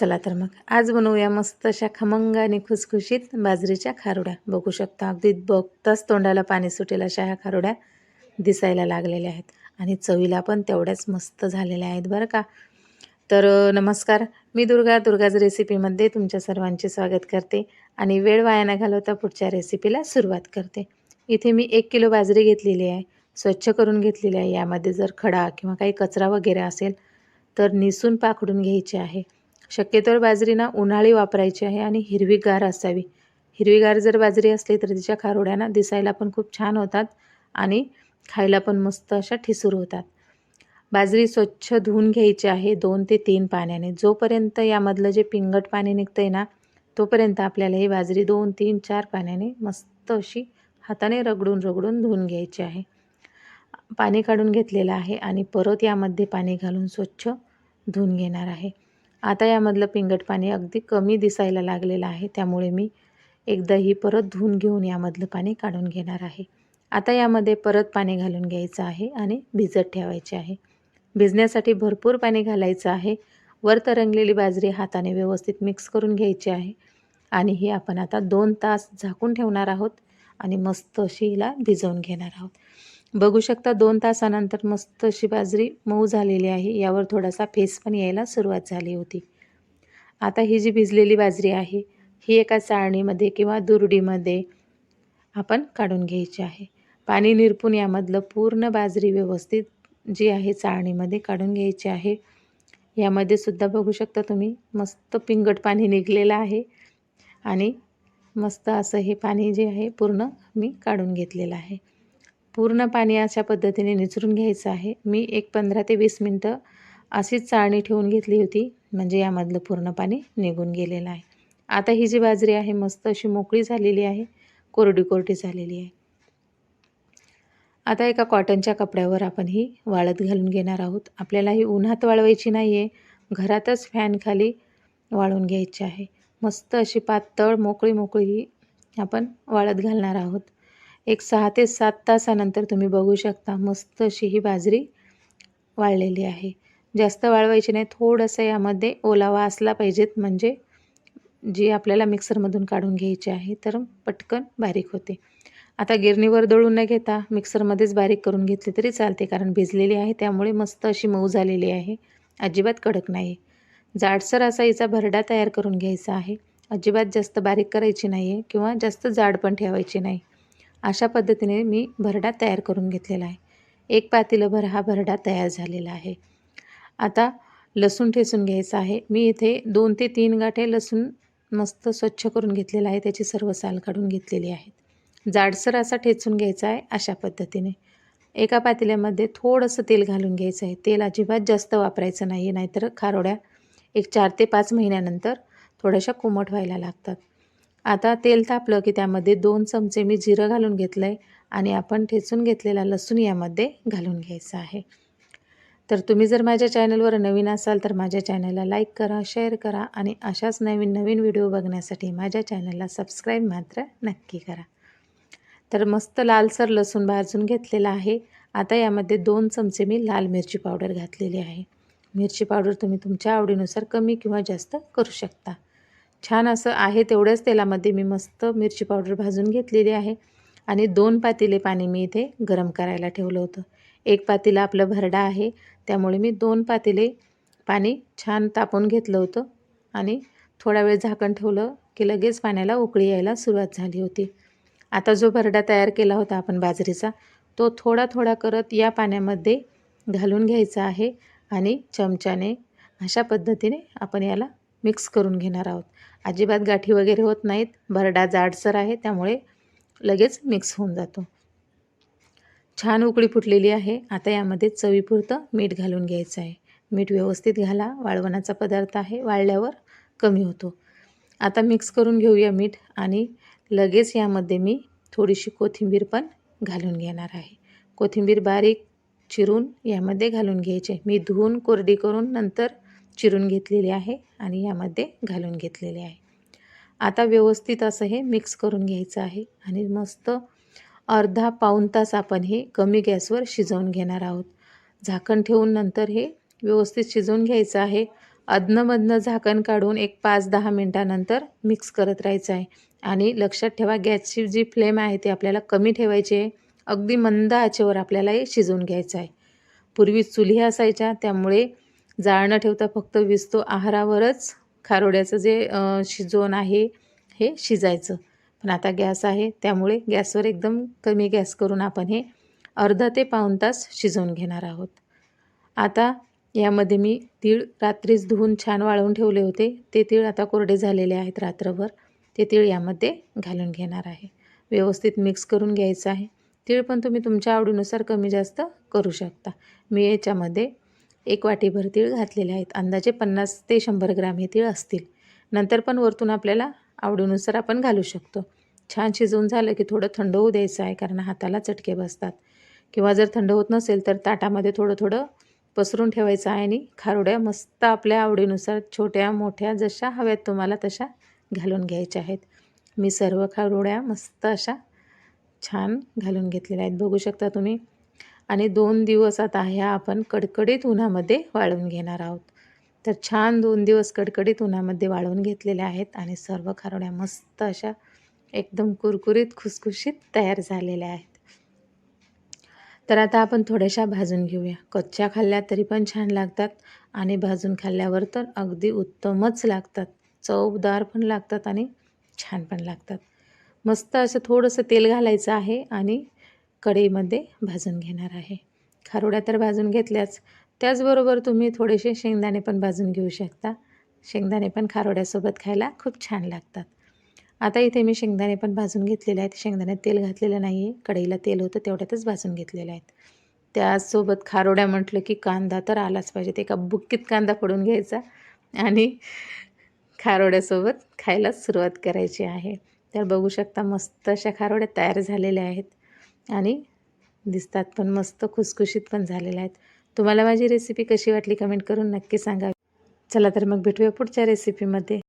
चला तर मग. आज बनवूया मस्त अशा खमंग आणि खुसखुशीत बाजरीच्या खारुड्या. बघू शकता अगदी बघताच तोंडाला पाणी सुटेल अशा ह्या खारुड्या दिसायला लागलेल्या आहेत. आणि चवीला पण तेवढ्याच मस्त झालेल्या आहेत बरं का. तर नमस्कार. मी दुर्गा दुर्गाज रेसिपीमध्ये तुमच्या सर्वांचे स्वागत करते आणि वेळ वाया न घालवता पुढच्या रेसिपीला सुरुवात करते. इथे मी एक किलो बाजरी घेतलेली आहे. स्वच्छ करून घेतलेली आहे. यामध्ये जर खडा किंवा काही कचरा वगैरे असेल तर निसून पाखडून घ्यायची आहे. शक्यतोवर बाजरी ना उन्हाळी वापरायची आहे आणि हिरवीगार असावी. हिरवीगार जर बाजरी असली तर तिच्या खारोड्यांना दिसायला पण खूप छान होतात आणि खायला पण मस्त अशा ठिसूर होतात. बाजरी स्वच्छ धुवून घ्यायची आहे दोन ते तीन पाण्याने. जोपर्यंत यामधलं जे पिंगट पाणी निघतंय ना तोपर्यंत आपल्याला ही बाजरी दोन तीन चार पाण्याने मस्त अशी हाताने रगडून रगडून धुवून घ्यायची आहे. पाणी काढून घेतलेलं आहे आणि परत यामध्ये पाणी घालून स्वच्छ धुवून घेणार आहे. आता यामधलं पिंगट पाणी अगदी कमी दिसायला लागलेलं आहे. त्यामुळे मी एकदा ही परत धुवून घेऊन यामधलं पाणी काढून घेणार आहे. आता यामध्ये परत पाणी घालून घ्यायचं आहे आणि भिजत ठेवायचे आहे. भिजण्यासाठी भरपूर पाणी घालायचं आहे. वर तरंगलेली बाजरी हाताने व्यवस्थित मिक्स करून घ्यायची आहे. आणि ही आपण आता दोन तास झाकून ठेवणार आहोत आणि मस्त अशी हिला भिजवून घेणार आहोत. बघू शकता दोन तासानंतर मस्त अशी बाजरी मऊ झालेली आहे. यावर थोडासा फेस पण यायला सुरुवात झाली होती. आता ही जी भिजलेली बाजरी आहे ही एका चाळणीमध्ये किंवा दुरडीमध्ये आपण काढून घ्यायची आहे. पाणी निरपून यामधलं पूर्ण बाजरी व्यवस्थित जी आहे चाळणीमध्ये काढून घ्यायची आहे. यामध्ये सुद्धा बघू शकता तुम्ही मस्त पिंगट पाणी निघलेलं आहे आणि मस्त असं हे पाणी जे आहे पूर्ण मी काढून घेतलेलं आहे. पूर्ण पाणी अशा पद्धतीने निचरून घ्यायचं आहे. मी एक पंधरा ते वीस मिनटं अशीच चाळणी ठेवून घेतली होती. म्हणजे यामधलं पूर्ण पाणी निघून गेलेलं आहे. आता ही जी बाजरी आहे मस्त अशी मोकळी झालेली आहे. कोरडी कोरडी झालेली आहे. आता एका कॉटनच्या कपड्यावर आपण ही वाळत घालून घेणार आहोत. आपल्याला ही उन्हात वाळवायची नाही आहे घरातच फॅनखाली वाळून घ्यायची आहे. मस्त अशी पातळ मोकळी मोकळी ही आपण वाळत घालणार आहोत. एक सहा ते सात तासानंतर तुम्ही बघू शकता मस्त अशी ही बाजरी वाळलेली आहे. जास्त वाळवायची नाही थोडंसं यामध्ये ओलावा असला पाहिजेत म्हणजे जी आपल्याला मिक्सरमधून काढून घ्यायची आहे तर पटकन बारीक होते. आता गिरणीवर दळून न घेता मिक्सरमध्येच बारीक करून घेतली तरी चालते कारण भिजलेली आहे त्यामुळे मस्त अशी मऊ झालेली आहे. अजिबात कडक नाही. जाडसर असा हिचा भरडा तयार करून घ्यायचा आहे. अजिबात जास्त बारीक करायची नाही आहे किंवा जास्त जाड पण ठेवायची नाही. अशा पद्धतीने मी भरडा तयार करून घेतलेला आहे. एक पातेलंभर हा भरडा तयार झालेला आहे. आता लसूण ठेचून घ्यायचा आहे. मी इथे दोन ते तीन गाठे लसूण मस्त स्वच्छ करून घेतलेला आहे. त्याची सर्व साल काढून घेतलेली आहेत. जाडसर असा ठेचून घ्यायचा आहे अशा पद्धतीने. एका पातेल्यामध्ये थोडंसं तेल घालून घ्यायचं आहे. तेल अजिबात जास्त वापरायचं नाही आहे नाहीतर खारोड्या एक चार ते पाच महिन्यानंतर थोड्याशा कोमट व्हायला लागतात. आता तेल तापलं की त्यामध्ये दोन चमचे मी जिरं घालून घेतलं आहे आणि आपण ठेचून घेतलेला लसूण यामध्ये घालून घ्यायचा आहे. तर तुम्ही जर माझ्या चॅनलवर नवीन असाल तर माझ्या चॅनलला लाईक करा शेअर करा आणि अशाच नवीन नवीन व्हिडिओ बघण्यासाठी माझ्या चॅनलला सबस्क्राईब मात्र नक्की करा. तर मस्त लालसर लसूण भाजून घेतलेला आहे. आता यामध्ये दोन चमचे मी लाल मिरची पावडर घातलेली आहे. मिरची पावडर तुम्ही तुमच्या आवडीनुसार कमी किंवा जास्त करू शकता. छान असं आहे तेवढ्याच तेलामध्ये मी मस्त मिरची पावडर भाजून घेतलेली आहे. आणि दोन पातेले पाणी मी इथे गरम करायला ठेवलं होतं. एक पातेला आपलं भरडा आहे त्यामुळे मी दोन पातेले पाणी छान तापून घेतलं होतं. आणि थोडा वेळ झाकण ठेवलं की लगेच पाण्याला उकळी यायला सुरुवात झाली होती. आता जो भरडा तयार केला होता आपण बाजरीचा तो थोडा थोडा करत या पाण्यामध्ये घालून घ्यायचा आहे. आणि चमच्याने अशा पद्धतीने आपण याला मिक्स करून घेणार आहोत. अजिबात गाठी वगैरे होत नाहीत. भरडा जाडसर आहे त्यामुळे लगेच मिक्स होऊन जातो. छान उकळी फुटलेली आहे. आता यामध्ये चवीपुरतं मीठ घालून घ्यायचं आहे. मीठ व्यवस्थित घाला. वाळवणाचा पदार्थ आहे. वाळल्यावर कमी होतो. आता मिक्स करून घेऊया मीठ आणि लगेच यामध्ये मी थोडीशी कोथिंबीर पण घालून घेणार आहे. कोथिंबीर बारीक चिरून यामध्ये घालून घ्यायचे मी धुवून कोरडी करून नंतर चिरून घेतलेली आहे आणि यामध्ये घालून घेतलेले आहे. आता व्यवस्थित असं हे मिक्स करून घ्यायचं आहे आणि मस्त अर्धा पाऊण तास आपण हे कमी गॅसवर शिजवून घेणार आहोत. झाकण ठेवून नंतर हे व्यवस्थित शिजवून घ्यायचं आहे. अधनंमधनं झाकण काढून एक पाच दहा मिनटानंतर मिक्स करत राहायचं आहे. आणि लक्षात ठेवा गॅसची जी फ्लेम आहे ती आपल्याला कमी ठेवायची आहे. अगदी मंद आचेवर आपल्याला हे शिजवून घ्यायचं आहे. पूर्वी चुली असायच्या त्यामुळे जाळ न ठेवता फक्त विस्तो आहारावरच खारोड्याचं जे शिजवण आहे हे शिजायचं. पण आता गॅस आहे त्यामुळे गॅसवर एकदम कमी गॅस करून आपण हे अर्धा ते पाऊण तास शिजवून घेणार आहोत. आता यामध्ये मी तीळ रात्रीच धुवून छान वाळवून ठेवले होते. ते तीळ आता कोरडे झालेले आहेत रात्रभर. ते तीळ यामध्ये घालून घेणार आहे. व्यवस्थित मिक्स करून घ्यायचं आहे. तीळ पण तुम्ही तुमच्या आवडीनुसार कमी जास्त करू शकता. मी याच्यामध्ये एक वाटीभर तीळ घातलेले आहेत. अंदाजे पन्नास ते शंभर ग्राम हे तीळ असतील. नंतर पण वरतून आपल्याला आवडीनुसार आपण घालू शकतो. छान शिजवून झालं की थोडं थंड होऊ द्यायचं आहे कारण हाताला चटके बसतात. किंवा जर थंड होत नसेल तर ताटामध्ये थोडं थोडं पसरून ठेवायचं आहे आणि खारोड्या मस्त आपल्या आवडीनुसार छोट्या मोठ्या जशा हव्यात तुम्हाला तशा घालून घ्यायच्या आहेत. मी सर्व खारोड्या मस्त अशा छान घालून घेतलेल्या आहेत. बघू शकता तुम्ही. आणि दोन दिवस आता ह्या आपण कडकडीत उन्हामध्ये वाळवून घेणार आहोत. तर छान दोन दिवस कडकडीत उन्हामध्ये वाळवून घेतलेल्या आहेत आणि सर्व खारोड्या मस्त अशा एकदम कुरकुरीत खुसखुशीत तयार झालेल्या आहेत. तर आता आपण थोड्याशा भाजून घेऊया. कच्च्या खाल्ल्या तरी पण छान लागतात आणि भाजून खाल्ल्यावर तर अगदी उत्तमच लागतात. चवदार पण लागतात आणि छान पण लागतात. मस्त असं थोडंसं तेल घालायचं आहे आणि कढईमध्ये भाजून घेणार आहे. खारोड्या तर भाजून घेतल्याच. त्याचबरोबर तुम्ही थोडेसे शेंगदाणे पण भाजून घेऊ शकता. शेंगदाणे पण खारोड्यासोबत खायला खूप छान लागतात. आता इथे मी शेंगदाणे पण भाजून घेतलेले आहेत. शेंगदाण्यात तेल घातलेलं नाही आहे कढईला तेल होतं तेवढ्यातच भाजून घेतलेले आहेत. त्यासोबत खारोड्या म्हटलं की कांदा तर आलाच पाहिजे. ते एका बुक्कीत कांदा पडून घ्यायचा आणि खारोड्यासोबत खायला सुरुवात करायची आहे. तर बघू शकता मस्त अशा खारोड्या तयार झालेल्या आहेत. आणि दिसतात पण मस्त खुसखुशीत पण झालेल्या आहेत. तुम्हाला माझी रेसिपी कशी वाटली कमेंट करून नक्की सांगा. चला तर मग भेटूया पुढच्या रेसिपीमध्ये